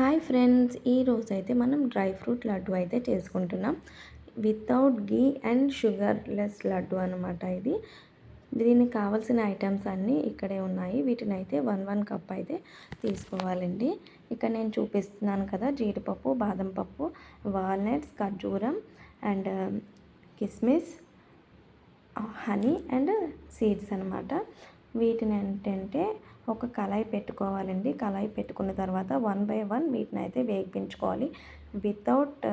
Hi friends ఈరోజు అయితే మనం డ్రై ఫ్రూట్ లడ్డు అయితే చేసుకుంటున్నాం. వితౌట్ గీ అండ్ షుగర్లెస్ లడ్డు అనమాట ఇది. దీనికి కావాల్సిన ఐటమ్స్ అన్నీ ఇక్కడే ఉన్నాయి. వీటిని అయితే వన్ వన్ కప్ అయితే తీసుకోవాలండి. ఇక్కడ నేను చూపిస్తున్నాను కదా జీడిపప్పు బాదం పప్పు వాల్నట్స్ ఖర్జూరం అండ్ కిస్మిస్ హనీ అండ్ సీడ్స్ అనమాట వీటిని ఏంటంటే ఒక కళాయి పెట్టుకోవాలండి. కళాయి పెట్టుకున్న తర్వాత వన్ బై వన్ వీటిని అయితే వేగించుకోవాలి వితౌట్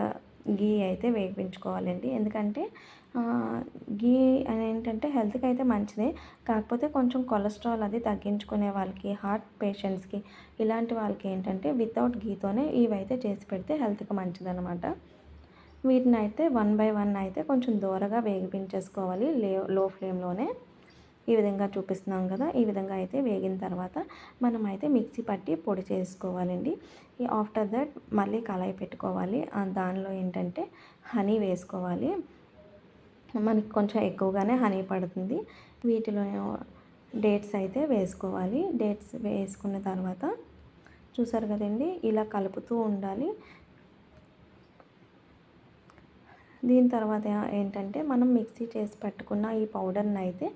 గీ అయితే వేయించుకోవాలండి ఎందుకంటే గీ అని ఏంటంటే హెల్త్కి అయితే మంచిదే. కాకపోతే కొంచెం కొలెస్ట్రాల్ అది తగ్గించుకునే వాళ్ళకి హార్ట్ పేషెంట్స్కి ఇలాంటి వాళ్ళకి ఏంటంటే వితౌట్ గీతోనే ఇవైతే చేసి పెడితే హెల్త్కి మంచిదనమాట. వీటిని అయితే వన్ బై వన్ అయితే కొంచెం దూరగా వేగిపించేసుకోవాలి. లే లో ఫ్లేమ్లోనే. ఈ విధంగా చూపిస్తున్నాం కదా ఈ విధంగా అయితే వేగిన తర్వాత మనం అయితే మిక్సీ పట్టి పొడి చేసుకోవాలండి. ఆఫ్టర్ దట్ మళ్ళీ కళాయి పెట్టుకోవాలి. దానిలో ఏంటంటే హనీ వేసుకోవాలి. మనకి కొంచెం ఎక్కువగానే హనీ పడుతుంది. వీటిలో డేట్స్ అయితే వేసుకోవాలి. డేట్స్ వేసుకున్న తర్వాత చూసారు కదండి ఇలా కలుపుతూ ఉండాలి. దీని తర్వాత ఏంటంటే మనం మిక్సీ చేసి పెట్టుకున్న ఈ పౌడర్ని అయితే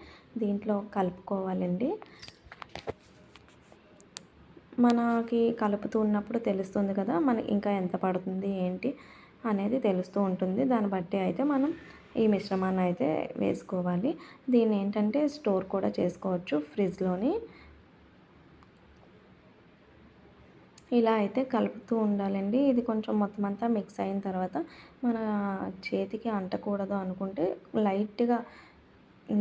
దీంట్లో కలుపుకోవాలండి. మనకి కలుపుతూ ఉన్నప్పుడు తెలుస్తుంది కదా మనకి ఇంకా ఎంత పడుతుంది ఏంటి అనేది తెలుస్తూ ఉంటుంది. దాన్ని బట్టి అయితే మనం ఈ మిశ్రమాన్ని అయితే వేసుకోవాలి. దీన్ని ఏంటంటే స్టోర్ కూడా చేసుకోవచ్చు ఫ్రిడ్జ్లోని. ఇలా అయితే కలుపుతూ ఉండాలండి. ఇది కొంచెం మొత్తం అంతా మిక్స్ అయిన తర్వాత మన చేతికి అంటకూడదు అనుకుంటే లైట్గా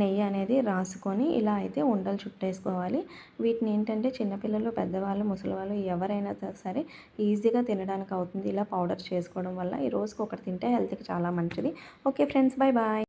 నెయ్యి అనేది రాసుకొని ఇలా అయితే ఉండలు చుట్టేసుకోవాలి. వీటిని ఏంటంటే చిన్నపిల్లలు పెద్దవాళ్ళు ముసలివాళ్ళు ఎవరైనా సరే ఈజీగా తినడానికి అవుతుంది. ఇలా పౌడర్ చేసుకోవడం వల్ల ఈ రోజుకి ఒకటి తింటే హెల్త్కి చాలా మంచిది. Okay friends bye bye.